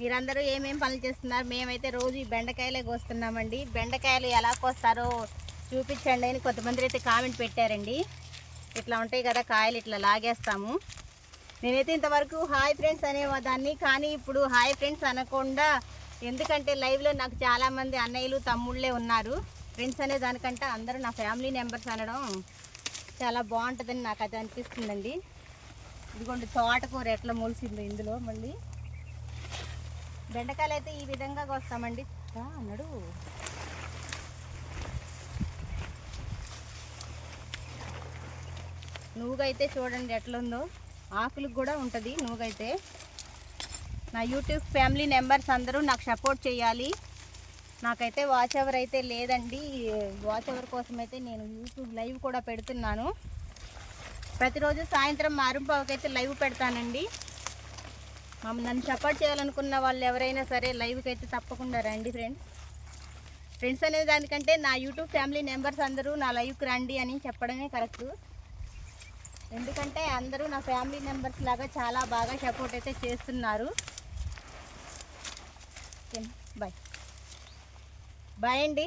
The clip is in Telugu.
మీరందరూ ఏమేమి పనులు చేస్తున్నారు? మేమైతే రోజు ఈ బెండకాయలే కోస్తున్నామండి. బెండకాయలు ఎలా కోస్తారో చూపించండి అని కొంతమంది అయితే కామెంట్ పెట్టారండి. ఇట్లా ఉంటాయి కదా కాయలు ఇట్లా లాగేస్తాము. నేనైతే ఇంతవరకు హాయ్ ఫ్రెండ్స్ అనేవాదాన్ని కానీ ఇప్పుడు హాయ్ ఫ్రెండ్స్ అనకుండా ఎందుకంటే లైవ్లో నాకు చాలామంది అన్నయ్యలు తమ్ముళ్ళే ఉన్నారు. ఫ్రెండ్స్ అనే దానికంటే అందరూ నా ఫ్యామిలీ మెంబర్స్ అనడం చాలా బాగుంటుందని నాకు అది అనిపిస్తుందండి. ఇదిగోండి తోటకూర ఎట్లా మొలిసిందో ఇందులో మళ్ళీ. బెండకాయలు అయితే ఈ విధంగా కోస్తామండి. అన్నాడు నువ్వుగైతే చూడండి ఎట్లుందో. ఆకులకు కూడా ఉంటుంది నువ్వుగైతే నా యూట్యూబ్ ఫ్యామిలీ మెంబర్స్ అందరూ నాకు సపోర్ట్ చేయాలి. నాకైతే వాచ్ అవర్ అయితే లేదండి. వాచ్ అవర్ కోసం అయితే నేను యూట్యూబ్ లైవ్ కూడా పెడుతున్నాను. ప్రతిరోజు సాయంత్రం మారుంపావుకైతే లైవ్ పెడతానండి. మమ్మల్ని నన్ను సపోర్ట్ చేయాలనుకున్న వాళ్ళు ఎవరైనా సరే లైవ్కి అయితే తప్పకుండా రండి ఫ్రెండ్స్. ఫ్రెండ్స్ అనే దానికంటే నా యూట్యూబ్ ఫ్యామిలీ మెంబర్స్ అందరూ నా లైవ్కి రండి అని చెప్పడమే కరెక్ట్. ఎందుకంటే అందరూ నా ఫ్యామిలీ మెంబర్స్ లాగా చాలా బాగా సపోర్ట్ అయితే చేస్తున్నారు. బాయ్. బాయ్ అండి.